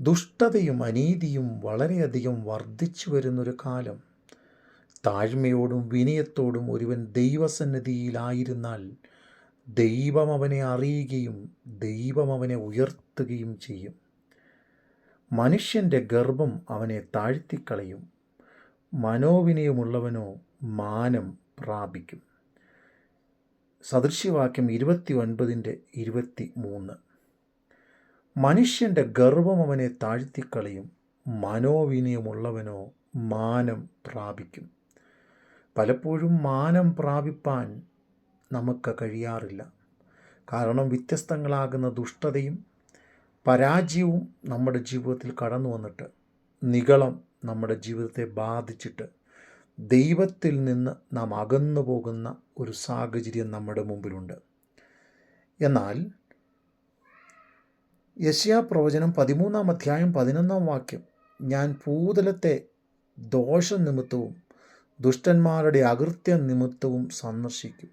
ദുഷ്ടതയും അനീതിയും വളരെയധികം വർദ്ധിച്ചു വരുന്നൊരു കാലം. താഴ്മയോടും വിനയത്തോടും ഒരുവൻ ദൈവസന്നിധിയിലായിരുന്നാൽ ദൈവം അവനെ അറിയുകയും ദൈവം അവനെ ഉയർത്തുകയും ചെയ്യും. മനുഷ്യന്റെ ഗർഭം അവനെ താഴ്ത്തിക്കളയും. മനോവിനയമുള്ളവനോ മാനം പ്രാപിക്കും. സദൃശ്യവാക്യം ഇരുപത്തി ഒൻപതിന്റെ ഇരുപത്തി മൂന്ന് മനുഷ്യന്റെ ഗർവം അവനെ താഴ്ത്തിക്കളയും മനോവിനയമുള്ളവനോ മാനം പ്രാപിക്കും. പലപ്പോഴും മാനം പ്രാപിപ്പാൻ നമുക്ക് കഴിയാറില്ല. കാരണം വ്യത്യസ്തങ്ങളാകുന്ന ദുഷ്ടതയും പരാജയവും നമ്മുടെ ജീവിതത്തിൽ കടന്നു വന്നിട്ട് നികളം നമ്മുടെ ജീവിതത്തെ ബാധിച്ചിട്ട് ദൈവത്തിൽ നിന്ന് നാം അകന്നു പോകുന്ന ഒരു സാഹചര്യം നമ്മുടെ മുമ്പിലുണ്ട്. എന്നാൽ യശ്യാപ്രവചനം പതിമൂന്നാം അധ്യായം പതിനൊന്നാം വാക്യം. ഞാൻ ഭൂതലത്തെ ദോഷനിമിത്തവും ദുഷ്ടന്മാരുടെ അകൃത്യ നിമിത്തവും സന്ദർശിക്കും.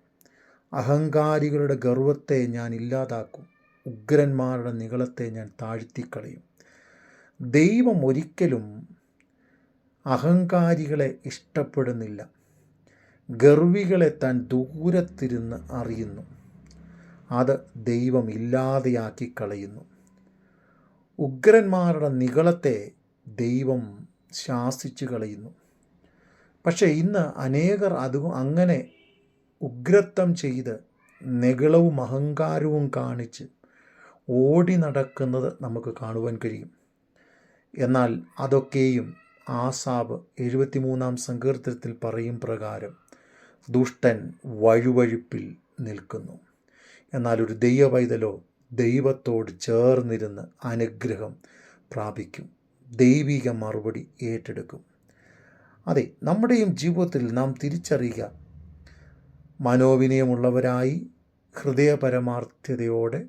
അഹങ്കാരികളുടെ ഗർവത്തെ ഞാൻ ഇല്ലാതാക്കും. ഉഗ്രന്മാരുടെ നികളത്തെ ഞാൻ താഴ്ത്തിക്കളയും. ദൈവം ഒരിക്കലും അഹങ്കാരികളെ ഇഷ്ടപ്പെടുന്നില്ല. ഗർവികളെ താൻ ദൂരത്തിരുന്ന് അറിയുന്നു. അത് ദൈവം ഇല്ലാതെയാക്കി കളയുന്നു ഉഗ്രന്മാരുടെ നികളത്തെ ദൈവം ശാസിച്ചു കളയുന്നു. പക്ഷേ ഇന്ന് അനേകർ അത് അങ്ങനെ ഉഗ്രത്വം ചെയ്ത് നികളവും അഹങ്കാരവും കാണിച്ച് ഓടി നടക്കുന്നത് നമുക്ക് കാണുവാൻ കഴിയും. എന്നാൽ അതൊക്കെയും ആസാബ് എഴുപത്തിമൂന്നാം സങ്കീർത്തനത്തിൽ പറയും പ്രകാരം ദുഷ്ടൻ വഴുവഴുപ്പിൽ നിൽക്കുന്നു. എന്നാൽ ഒരു ദൈവവൈതലോ ദൈവത്തോട് ചേർന്നിരുന്ന് അനുഗ്രഹം പ്രാപിക്കും. ദൈവിക മറുപടി ഏറ്റെടുക്കും. അതെ നമ്മുടെയും ജീവിതത്തിൽ നാം തിരിച്ചറിയുക മനോവിനയമുള്ളവരായി ഹൃദയപരമാർത്ഥതയോടെ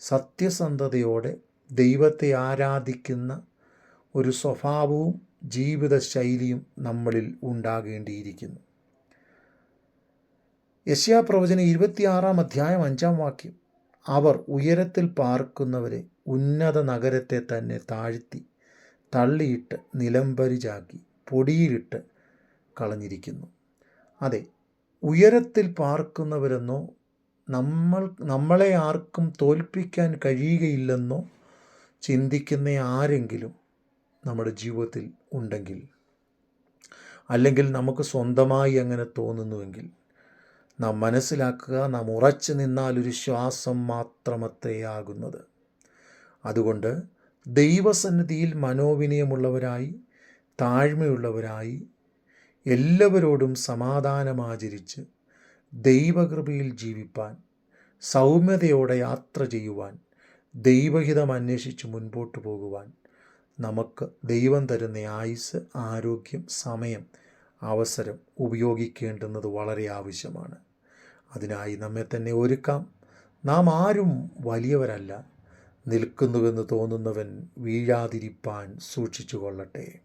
സത്യസന്ധതയോടെ ദൈവത്തെ ആരാധിക്കുന്ന ഒരു സ്വഭാവവും ജീവിതശൈലിയും നമ്മളിൽ ഉണ്ടാകേണ്ടിയിരിക്കുന്നു. യശ്യാപ്രവചനം ഇരുപത്തിയാറാം അധ്യായം അഞ്ചാം വാക്യം. അവർ ഉയരത്തിൽ പാർക്കുന്നവരെ ഉന്നത നഗരത്തെ തന്നെ താഴ്ത്തി തള്ളിയിട്ട് നിലംപരിചാക്കി പൊടിയിലിട്ട് കളഞ്ഞിരിക്കുന്നു. അതെ ഉയരത്തിൽ പാർക്കുന്നവരെന്നോ നമ്മൾ നമ്മളെ ആർക്കും തോൽപ്പിക്കാൻ കഴിയുകയില്ലെന്നോ ചിന്തിക്കുന്ന ആരെങ്കിലും നമ്മുടെ ജീവിതത്തിൽ ഉണ്ടെങ്കിൽ അല്ലെങ്കിൽ നമുക്ക് സ്വന്തമായി അങ്ങനെ തോന്നുന്നുവെങ്കിൽ നാം മനസ്സിലാക്കുക നാം ഉറച്ചു നിന്നാൽ ഒരു ശ്വാസം മാത്രമത്രയാകുന്നത് അതുകൊണ്ട് ദൈവസന്നിധിയിൽ മനോവിനയമുള്ളവരായി താഴ്മയുള്ളവരായി എല്ലാവരോടും സമാധാനമാചരിച്ച് ദൈവകൃപയിൽ ജീവിപ്പാൻ സൗമ്യതയോടെ യാത്ര ചെയ്യുവാൻ ദൈവഹിതം അന്വേഷിച്ച് മുൻപോട്ട് പോകുവാൻ നമുക്ക് ദൈവം തരുന്ന ആയുസ് ആരോഗ്യം സമയം അവസരം ഉപയോഗിക്കേണ്ടുന്നത് വളരെ ആവശ്യമാണ്. അതിനായി നമ്മെ തന്നെ ഒരുക്കാം. നാം ആരും വലിയവരല്ല. നിൽക്കുന്നുവെന്ന് തോന്നുന്നവൻ വീഴാതിരിപ്പാൻ സൂക്ഷിച്ചു കൊള്ളട്ടെ